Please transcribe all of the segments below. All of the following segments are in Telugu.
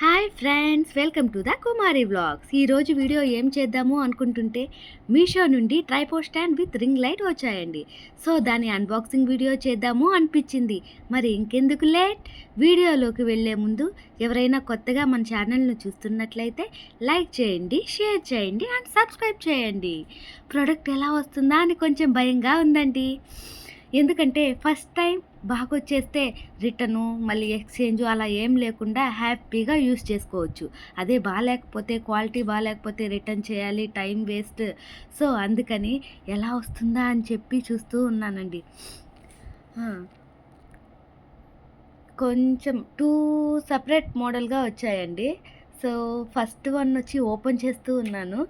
Hi friends welcome to the Kumari vlogs ఈరోజు వీడియో ఏం చేద్దాము అనుకుంటుంటే మీషో నుండి tripod stand with ring light వచ్చాయండి. సో దాని అన్బాక్సింగ్ వీడియో చేద్దాము అనిపించింది. మరి ఇంకెందుకు లేట్ వీడియోలోకి వెళ్ళే ముందు ఎవరైనా కొత్తగా మన ఛానల్ను చూస్తున్నట్లయితే లైక్ చేయండి షేర్ చేయండి అండ్ సబ్స్క్రైబ్ చేయండి. ప్రోడక్ట్ ఎలా వస్తుందా అని కొంచెం భయంగా ఉందండి. ఎందుకంటే ఫస్ట్ టైం బాగా వచ్చేస్తే రిటర్ను మళ్ళీ ఎక్స్చేంజ్ అలా ఏం లేకుండా హ్యాపీగా యూస్ చేసుకోవచ్చు. అదే బాగాలేకపోతే క్వాలిటీ బాగాలేకపోతే రిటర్న్ చేయాలి టైం వేస్ట్. సో అందుకని ఎలా వస్తుందా అని చెప్పి చూస్తూ ఉన్నానండి. కొంచెం టూ సపరేట్ మోడల్గా వచ్చాయండి. సో ఫస్ట్ వన్ వచ్చి ఓపెన్ చేస్తూ ఉన్నాను.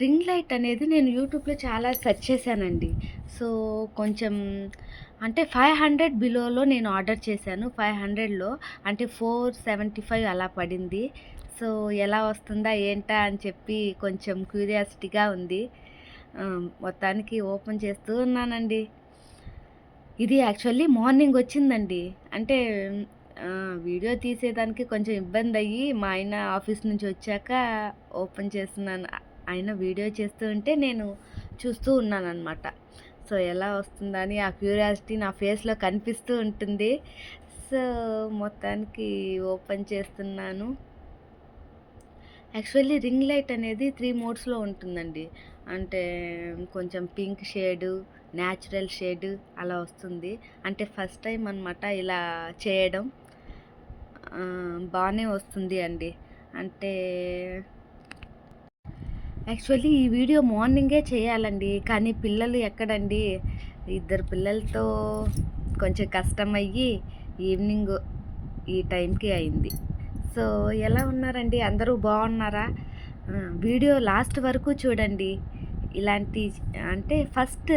రింగ్ లైట్ అనేది నేను యూట్యూబ్లో చాలా సెర్చ్ చేశానండి. సో కొంచెం అంటే ఫైవ్ హండ్రెడ్ బిలోలో నేను ఆర్డర్ చేశాను. ఫైవ్ హండ్రెడ్లో అంటే ఫోర్ సెవెంటీ ఫైవ్ అలా పడింది. సో ఎలా వస్తుందా ఏంటా అని చెప్పి కొంచెం క్యూరియాసిటీగా ఉంది. మొత్తానికి ఓపెన్ చేస్తూ ఉన్నానండి. ఇది యాక్చువల్లీ మార్నింగ్ వచ్చిందండి. అంటే వీడియో తీసేదానికి కొంచెం ఇబ్బంది అయ్యి మా ఆయన ఆఫీస్ నుంచి వచ్చాక ఓపెన్ చేస్తున్నాను. ఆయన వీడియో చేస్తూ ఉంటే నేను చూస్తూ ఉన్నాను సో ఎలా వస్తుందని ఆ క్యూరియాసిటీ నా ఫేస్లో కనిపిస్తూ ఉంటుంది. సో మొత్తానికి ఓపెన్ చేస్తున్నాను. యాక్చువల్లీ రింగ్ లైట్ అనేది త్రీ మోడ్స్లో ఉంటుందండి. అంటే కొంచెం పింక్ షేడు న్యాచురల్ షేడ్ అలా వస్తుంది. అంటే ఫస్ట్ టైం అనమాట ఇలా చేయడం. బాగానే వస్తుంది అండి. అంటే యాక్చువల్లీ ఈ వీడియో మార్నింగే చేయాలండి. కానీ పిల్లలు ఎక్కడండి? ఇద్దరు పిల్లలతో కొంచెం కష్టమయ్యి ఈవినింగ్ ఈ టైంకి అయింది. సో ఎలా ఉన్నారండి? అందరూ బాగున్నారా? వీడియో లాస్ట్ వరకు చూడండి. ఇలాంటి అంటే ఫస్ట్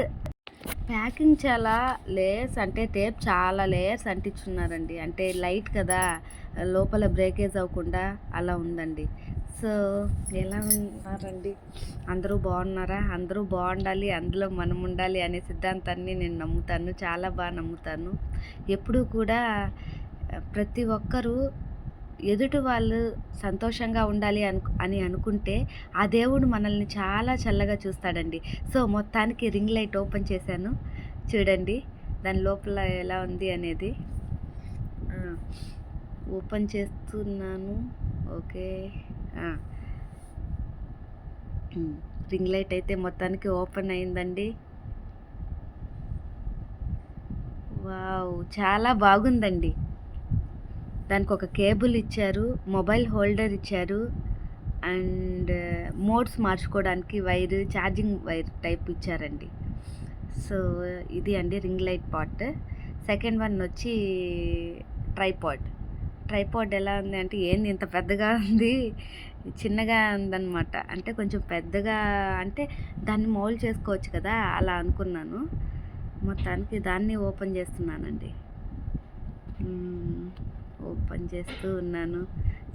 ప్యాకింగ్ చాలా లేయర్స్ అంటే టేప్ చాలా లేయర్స్ అంటించున్నారండి. అంటే లైట్ కదా లోపల బ్రేకేజ్ అవ్వకుండా అలా ఉందండి. సో ఎలా ఉన్నారండి? అందరూ బాగున్నారా? అందరూ బాగుండాలి అందులో మనం ఉండాలి అనే సిద్ధాంతాన్ని నేను నమ్ముతాను చాలా బాగా నమ్ముతాను. ఎప్పుడూ కూడా ప్రతి ఒక్కరూ ఎదుటి వాళ్ళు సంతోషంగా ఉండాలి అను అని అనుకుంటే ఆ దేవుడు మనల్ని చాలా చల్లగా చూస్తాడండి. సో మొత్తానికి రింగ్ లైట్ ఓపెన్ చేశాను. చూడండి దాని లోపల ఎలా ఉంది అనేది. ఓపెన్ చేస్తున్నాను. ఓకే. రింగ్ లైట్ అయితే మొత్తానికి ఓపెన్ అయిందండి. వావ్ చాలా బాగుందండి. దానికి ఒక కేబుల్ ఇచ్చారు మొబైల్ హోల్డర్ ఇచ్చారు అండ్ మోడ్స్ మార్చుకోవడానికి వైర్ ఛార్జింగ్ వైర్ టైప్ ఇచ్చారండి. సో ఇది అండి ring light part second one వచ్చి ట్రైపాడ్. ట్రైపాడ్ ఎలా ఉంది అంటే ఏంది ఇంత పెద్దగా ఉంది? చిన్నగా ఉందన్నమాట. అంటే కొంచెం పెద్దగా అంటే దాన్ని మౌల్ చేసుకోవచ్చు కదా అలా అనుకున్నాను. మొత్తానికి దాన్ని ఓపెన్ చేస్తున్నానండి. ఓపెన్ చేస్తూ ఉన్నాను.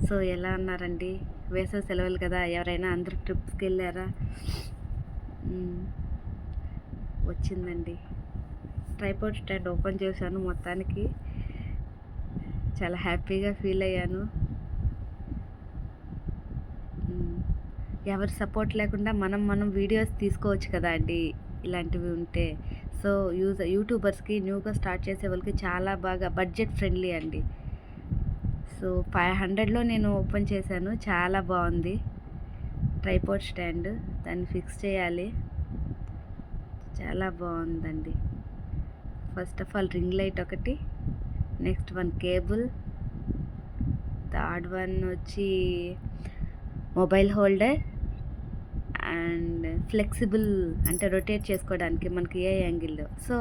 సో ఎలా ఉన్నారండి? వేసవి సెలవులు కదా ఎవరైనా అందరూ ట్రిప్స్కి వెళ్ళారా? వచ్చిందండి. ట్రైపోర్ట్ స్టాండ్ ఓపెన్ చేశాను మొత్తానికి. చాలా హ్యాపీగా ఫీల్ అయ్యాను. ఎవరి సపోర్ట్ లేకుండా మనం మనం వీడియోస్ తీసుకోవచ్చు కదా అండి ఇలాంటివి ఉంటే. సో యూజ్ యూట్యూబర్స్కి న్యూగా స్టార్ట్ చేసే వాళ్ళకి చాలా బాగా బడ్జెట్ ఫ్రెండ్లీ అండి. సో ఫైవ్ హండ్రెడ్లో నేను ఓపెన్ చేశాను చాలా బాగుంది. ట్రైపోర్ట్ స్టాండ్ దాన్ని ఫిక్స్ చేయాలి. చాలా బాగుందండి. First of all ring light ఒకటి. Next one cable. Third one వచ్చి మొబైల్ హోల్డర్ అండ్ ఫ్లెక్సిబుల్ అంటే రొటేట్ చేసుకోవడానికి మనకి ఏ యాంగిల్లో. సో